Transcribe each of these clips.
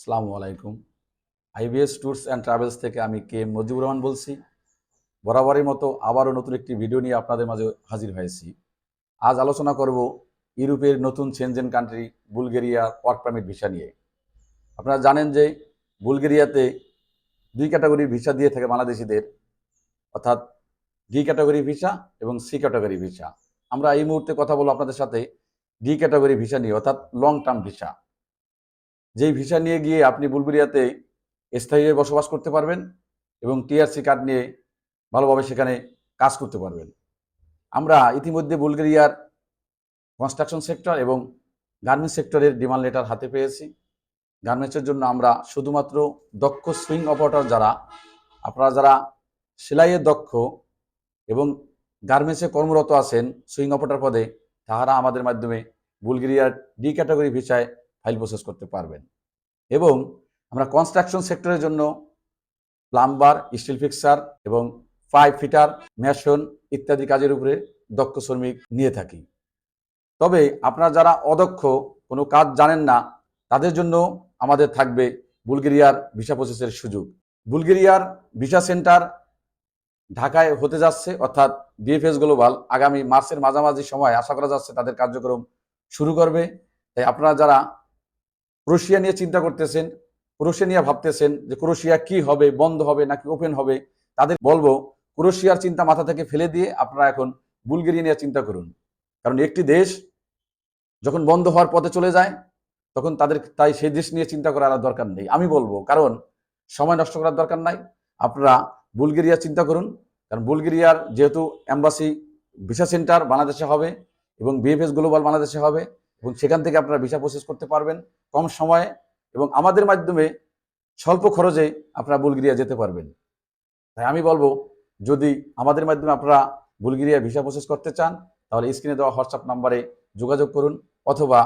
আসসালামু আলাইকুম। IBS tours and travels থেকে আমি কে এম মজিবুর রহমান বলছি। বরাবরের মতো আবারও নতুন একটি ভিডিও নিয়ে আপনাদের মাঝে হাজির হয়েছি। আজ আলোচনা করব ইউরোপের নতুন Schengen country Bulgaria work permit visa নিয়ে। আপনারা জানেন যে বুলগেরিয়াতে দুই ক্যাটাগরি ভিসা দিয়ে থাকে বাংলাদেশিদের, অর্থাৎ ডি ক্যাটাগরি ভিসা এবং সি ক্যাটাগরি ভিসা আমরা এই মুহূর্তে কথা বলব আপনাদের সাথে ডি ক্যাটাগরি ভিসা নিয়ে, অর্থাৎ লং টার্ম ভিসা যেই ভিসা নিয়ে গিয়ে আপনি বুলগেরিয়াতে স্থায়ীভাবে বসবাস করতে পারবেন এবং টিআরসি কার্ড নিয়ে ভালোভাবে সেখানে কাজ করতে পারবেন। আমরা ইতিমধ্যে বুলগেরিয়ার কনস্ট্রাকশন সেক্টর এবং গার্মেন্টস সেক্টরের ডিমান্ড লেটার হাতে পেয়েছি। গার্মেন্টসের জন্য আমরা শুধুমাত্র দক্ষ সুইং অপারেটর যারা, আপনারা যারা সেলাইয়ের দক্ষ এবং গার্মেন্টসে কর্মরত আছেন সুইং অপারেটর পদে, তাহারা আমাদের মাধ্যমে বুলগেরিয়ার ডি ক্যাটাগরি ভিসায় ফাইল প্রসেস করতে পারবেন। এবং আমরা কনস্ট্রাকশন সেক্টরের জন্য প্লাম্বার, স্টিল ফিক্সার এবং পাইপ ফিটার, মেশন ইত্যাদি কাজের উপরে দক্ষ শ্রমিক নিয়ে থাকি। তবে আপনারা যারা অদক্ষ, কোনো কাজ জানেন না, তাদের জন্য আমাদের থাকবে বুলগেরিয়ার ভিসা প্রসেসের সুযোগ। বুলগেরিয়ার ভিসা সেন্টার ঢাকায় হতে যাচ্ছে, অর্থাৎ বিএফএস গ্লোবাল আগামী মার্চের মাঝামাঝি সময় আশা করা যাচ্ছে তাদের কার্যক্রম শুরু করবে। তাই আপনারা যারা ক্রোশিয়া নিয়ে চিন্তা করতেছেন, ক্রোশিয়া নিয়ে ভাবতেছেন যে ক্রোশিয়া কি হবে, বন্ধ হবে নাকি ওপেন হবে, তাদের বলব ক্রোশিয়ার চিন্তা মাথা থেকে ফেলে দিয়ে আপনারা এখন বুলগেরিয়া নিয়ে চিন্তা করুন। কারণ একটি দেশ যখন বন্ধ হওয়ার পথে চলে যায়, তখন তাদের তাই সেই দেশ নিয়ে চিন্তা করার আর দরকার নেই। আমি বলব, কারণ সময় নষ্ট করার দরকার নাই, আপনারা বুলগেরিয়া চিন্তা করুন, কারণ বুলগেরিয়ার যেহেতু অ্যাম্বাসি ভিসা সেন্টার বাংলাদেশে হবে এবং বিএফএস গ্লোবাল বাংলাদেশে হবে এবং সেখান থেকে আপনারা ভিসা প্রসেস করতে পারবেন কম সময়ে এবং আমাদের মাধ্যমে স্বল্প খরচে আপনারা বুলগেরিয়া যেতে পারবেন। তাই আমি বলব, যদি আমাদের মাধ্যমে আপনারা বুলগেরিয়া ভিসা প্রসেস করতে চান, তাহলে স্ক্রিনে দেওয়া হোয়াটসঅ্যাপ নাম্বারে যোগাযোগ করুন অথবা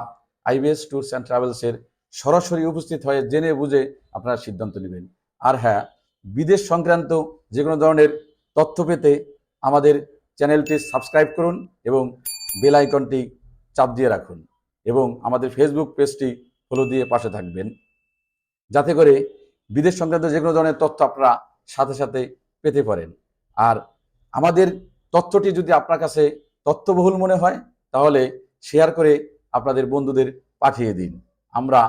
আইবিএস ট্যুরস অ্যান্ড ট্রাভেলসের সরাসরি উপস্থিত হয়ে জেনে বুঝে আপনারা সিদ্ধান্ত নেবেন। আর হ্যাঁ বিদেশ সংক্রান্ত যে কোনো ধরনের তথ্য পেতে আমাদের চ্যানেলটি সাবস্ক্রাইব করুন এবং বেল আইকনটি চাপ দিয়ে রাখুন। এবং আমাদের ফেসবুক পেজটি ফলো দিয়ে পাশে থাকবেন। যাতে করে বিদেশ সংক্রান্ত যে কোনো ধরনের তথ্য আপনারা সাথে সাথে পেতে পারেন। আর আমাদের তথ্যটি যদি আপনার কাছে তথ্যবহুল মনে হয়, তাহলে শেয়ার করে আপনাদের বন্ধুদের পাঠিয়ে দিন। আমরা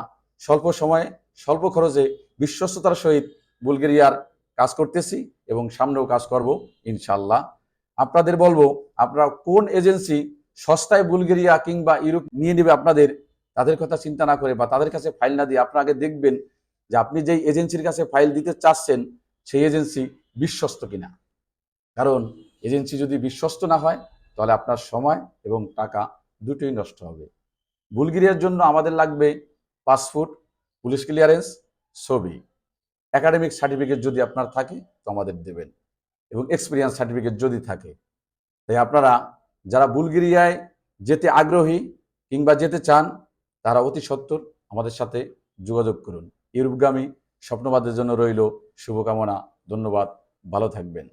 স্বল্প সময়ে, স্বল্প খরচে বিশ্বস্ততার সহিত বুলগেরিয়ার কাজ করতেছি এবং সামনেও কাজ করব ইনশাল্লাহ আপনাদের বলব, আপনারা কোন এজেন্সি সস্তায় বুলগেরিয়া কিংবা ইউরোপ নিয়ে নেবে আপনাদের, তাদের কথা চিন্তা না করে বা তাদের কাছে ফাইল না দিয়ে আপনাকে দেখবেন যে আপনি যেই এজেন্সির কাছে ফাইল দিতে চাচ্ছেন, সেই এজেন্সি বিশ্বস্ত কিনা। কারণ এজেন্সি যদি বিশ্বস্ত না হয়, তাহলে আপনার সময় এবং টাকা দুটোই নষ্ট হবে। বুলগেরিয়ার জন্য আমাদের লাগবে পাসপোর্ট, পুলিশ ক্লিয়ারেন্স, ছবি। একাডেমিক সার্টিফিকেট যদি আপনার থাকে, তো আমাদের দেবেন। এবং এক্সপিরিয়েন্স সার্টিফিকেট যদি থাকে, তাই আপনারা যারা বুলগেরিয়ায় যেতে আগ্রহী কিংবা যেতে চান, তারা অতি সত্তর আমাদের সাথে যোগাযোগ করুন। ইউরোপগামী স্বপ্নবাদের জন্য রইল শুভকামনা। ধন্যবাদ। ভালো থাকবেন।